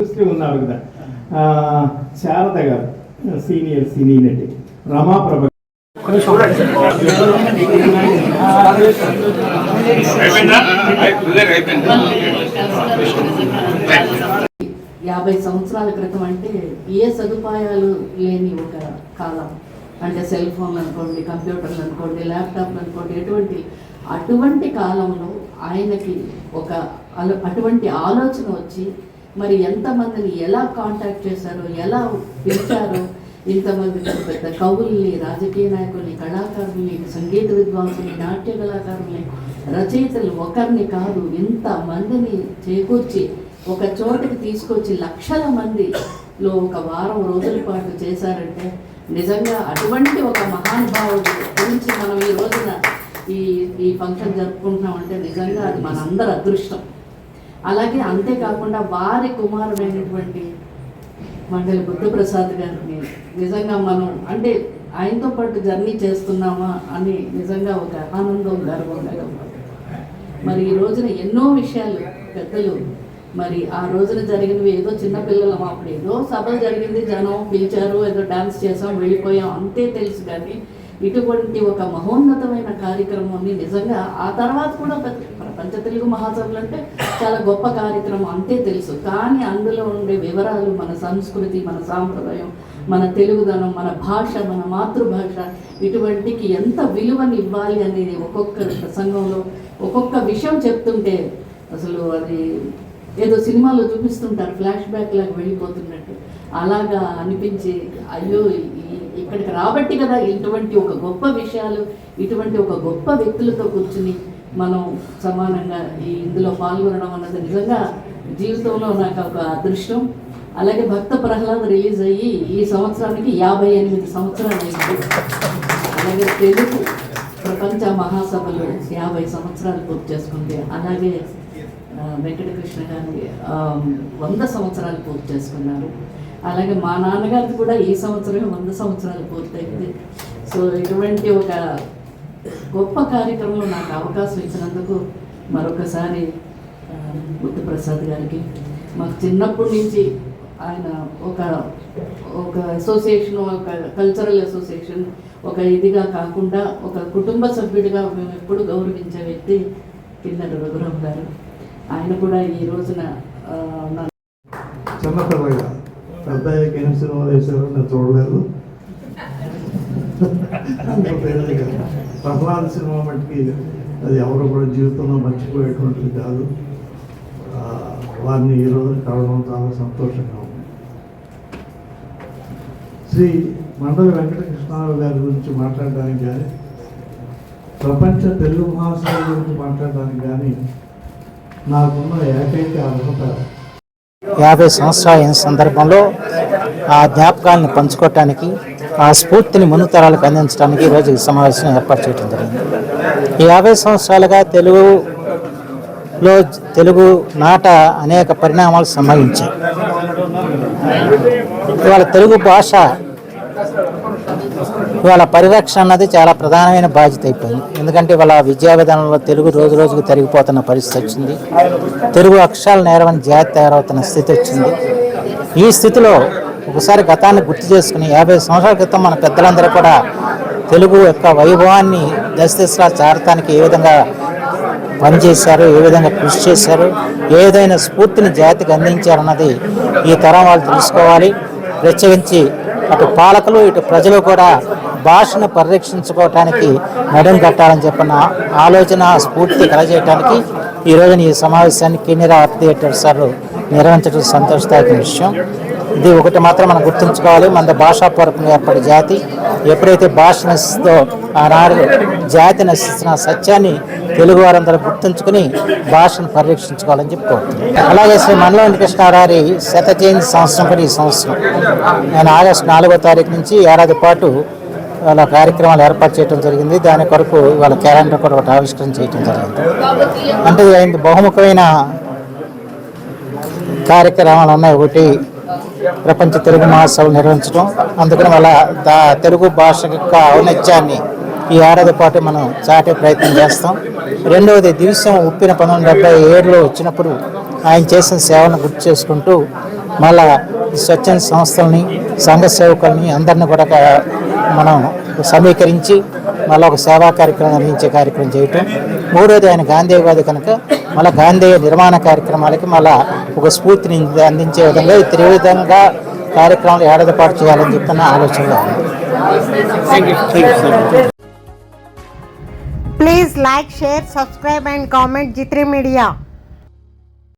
చూస్తూ ఉన్నారు కదా. శారద గారు సీనియర్ సినీ నటి రమాప్రభ యాభై సంవత్సరాల క్రితం అంటే ఏ సదుపాయాలు లేని ఒక కాలం. అంటే సెల్ ఫోన్లు అనుకోండి కంప్యూటర్లు అనుకోండి ల్యాప్టాప్లు అనుకోండి ఎటువంటి అటువంటి కాలంలో ఆయనకి ఒక అటువంటి ఆలోచన వచ్చి మరి ఎంతమందిని ఎలా కాంటాక్ట్ చేశారో ఎలా పిలిచారో ఇంతమంది పెద్ద కవుల్ని రాజకీయ నాయకుల్ని కళాకారుల్ని సంగీత విద్వాంసుల్ని నాట్య కళాకారుల్ని రచయితలు ఒకరిని కాదు ఇంత మందిని చేకూర్చి ఒక చోటకి తీసుకొచ్చి లక్షల మందిలో ఒక వారం రోజుల పాటు చేశారంటే నిజంగా అటువంటి ఒక మహానుభావుడు గురించి మనం ఈ రోజున ఈ ఈ ఫంక్షన్ జరుపుకుంటున్నామంటే నిజంగా అది మనందరి అదృష్టం. అలాగే అంతేకాకుండా వారి కుమారుడైనటువంటి మండలి బుద్ధప్రసాద్ గారిని నిజంగా మనం అంటే ఆయనతో పాటు జర్నీ చేస్తున్నామా అని నిజంగా ఒక ఆనందం గర్వంగా మరి ఈ రోజున ఎన్నో విషయాలు పెద్దలు మరి ఆ రోజున జరిగినవి ఏదో చిన్నపిల్లలం అప్పుడు ఏదో సభ జరిగింది జనం పిలిచారు ఏదో డాన్స్ చేసాం వెళ్ళిపోయాం అంతే తెలుసు కానీ ఇటువంటి ఒక మహోన్నతమైన కార్యక్రమాన్ని నిజంగా ఆ తర్వాత కూడా ప్రపంచ తెలుగు మహాసభలు అంటే చాలా గొప్ప కార్యక్రమం అంతే తెలుసు. కానీ అందులో ఉండే వివరాలు మన సంస్కృతి మన సాంప్రదాయం మన తెలుగుదనం మన భాష మన మాతృభాష ఇటువంటికి ఎంత విలువని ఇవ్వాలి అనేది ఒక్కొక్క ప్రసంగంలో ఒక్కొక్క విషయం చెప్తుంటే అసలు అది ఏదో సినిమాలో చూపిస్తుంటారు ఫ్లాష్ బ్యాక్ లాగా వెళ్ళిపోతున్నట్టు. అలాగా అనిపించి అయ్యో ఇక్కడికి రాబట్టి కదా ఇటువంటి ఒక గొప్ప విషయాలు ఇటువంటి ఒక గొప్ప వ్యక్తులతో కూర్చుని మనం సమానంగా ఈ ఇందులో పాల్గొనడం అన్నది నిజంగా జీవితంలో నాకు ఒక అదృష్టం. అలాగే భక్త ప్రహ్లాద్ రిలీజ్ అయ్యి ఈ సంవత్సరానికి యాభై ఎనిమిది సంవత్సరాలు అయింది. అలాగే తెలుగు ప్రపంచ మహాసభలు యాభై సంవత్సరాలు పూర్తి చేసుకుంది. అలాగే వెంకటకృష్ణ గారి వంద సంవత్సరాలు పూర్తి చేసుకున్నారు. అలాగే మా నాన్నగారిది కూడా ఈ సంవత్సరమే వంద సంవత్సరాలు పూర్తయింది. సో ఇటువంటి ఒక గొప్ప కార్యక్రమంలో నాకు అవకాశం ఇచ్చినందుకు మరొకసారి ఆ, బుద్ధప్రసాద్ గారికి మాకు చిన్నప్పటి నుంచి ఆయన ఒక ఒక అసోసియేషన్ ఒక కల్చరల్ అసోసియేషన్ ఒక ఇదిగా కాకుండా ఒక కుటుంబ సభ్యుడిగా మేము ఎప్పుడు గౌరవించే వ్యక్తి కిన్నెర రఘురామ్ గారు. ఆయన కూడా ఈ రోజున చిన్నపిల్లగా పెద్ద ఏం సినిమాలు వేశారో నేను చూడలేదు. అంత కదా. ప్రహ్లాద్ సినిమా మట్టుకి అది ఎవరు కూడా జీవితంలో మర్చిపోయేటువంటిది కాదు. వారిని ఈ రోజు కలవడం చాలా సంతోషంగా ఉంది. శ్రీ మండలి వెంకటకృష్ణారావు గారి గురించి మాట్లాడడానికి కానీ ప్రపంచ తెలుగు మహాసభ గురించి మాట్లాడడానికి కానీ నాకున్న ఏకైక అర్హత యాభై సంవత్సరాల సందర్భంలో ఆ జ్ఞాపకాలను పంచుకోవటానికి ఆ స్ఫూర్తిని ముందు తరాలకు అందించడానికి ఈరోజు ఈ సమావేశం ఏర్పాటు చేయడం జరిగింది. ఈ యాభై సంవత్సరాలుగా తెలుగులో తెలుగు నాట అనేక పరిణామాలు సంభవించాయి. ఇవాళ తెలుగు భాష ఇవాళ పరిరక్షణ అన్నది చాలా ప్రధానమైన బాధ్యత అయిపోయింది. ఎందుకంటే ఇవాళ విద్యా విధానంలో తెలుగు రోజు రోజుకు తరిగిపోతున్న పరిస్థితి వచ్చింది. తెలుగు అక్షరాలు నేరవని జాతి తయారవుతున్న స్థితి వచ్చింది. ఈ స్థితిలో ఒకసారి గతాన్ని గుర్తు చేసుకుని యాభై సంవత్సరాల క్రితం మన పెద్దలందరూ కూడా తెలుగు యొక్క వైభవాన్ని దశదిశలా చారటానికి ఏ విధంగా పనిచేశారు ఏ విధంగా కృషి చేశారు ఏ విధమైన స్ఫూర్తిని జాతికి అందించారన్నది ఈ తరం వాళ్ళు తెలుసుకోవాలి. ప్రత్యేకించి అటు పాలకులు ఇటు ప్రజలు కూడా భాషను పరిరక్షించుకోవటానికి నడుం కట్టాలని చెప్పిన ఆలోచన స్ఫూర్తి కలజేయటానికి ఈ రోజున ఈ సమావేశాన్ని కెనీరా ఆర్ట్ థియేటర్ సార్ నిర్వహించడం సంతోషదాయక విషయం. ఇది ఒకటి మాత్రం మనం గుర్తుంచుకోవాలి. మన భాషాపూర్వకంగా ఏర్పడే జాతి ఎప్పుడైతే భాష నశిస్తుందో ఆనాడు జాతి నశిస్తున్న సత్యాన్ని తెలుగు వారందరూ గుర్తుంచుకుని భాషను పరిరక్షించుకోవాలని చెప్పి అలాగే శ్రీ మండల వెంకటకృష్ణారారి శత జయంతి సంవత్సరం కూడా ఈ సంవత్సరం. నేను ఆగస్టు నాలుగో తారీఖు నుంచి ఏడాది పాటు వాళ్ళ కార్యక్రమాలు ఏర్పాటు చేయడం జరిగింది. దాని కొరకు వాళ్ళ క్యాలెండర్ కూడా ఒకటి ఆవిష్కరణ చేయడం జరిగింది. అంటే ఆయన బహుముఖమైన కార్యక్రమాలు ఉన్నాయి ఒకటి ప్రపంచ తెలుగు మహాసభ నిర్వహించడం అందుకని వాళ్ళ దా తెలుగు భాష యొక్క ఔన్నత్యాన్ని ఈ ఏడాది పాటు మనం చాటే ప్రయత్నం చేస్తాం. రెండవది దివ్యం ఉప్పిన పంతొమ్మిది డెబ్బై ఏడులో వచ్చినప్పుడు ఆయన చేసిన సేవలను గుర్తు చేసుకుంటూ మళ్ళా స్వచ్ఛంద సంస్థల్ని సంఘ సేవకుల్ని అందరిని కూడా మనం సమీకరించి మళ్ళీ ఒక సేవా కార్యక్రమం అందించే కార్యక్రమం చేయటం. మూడోది ఆయన గాంధీవాది కనుక మళ్ళీ గాంధీ నిర్మాణ కార్యక్రమాలకి మళ్ళా ఒక స్ఫూర్తిని అందించే విధంగా ఈ త్రివిధంగా కార్యక్రమాలు ఏడాది పాటు చేయాలని చెప్పిన ఆలోచనలో Please like, share, subscribe and comment G3 Media.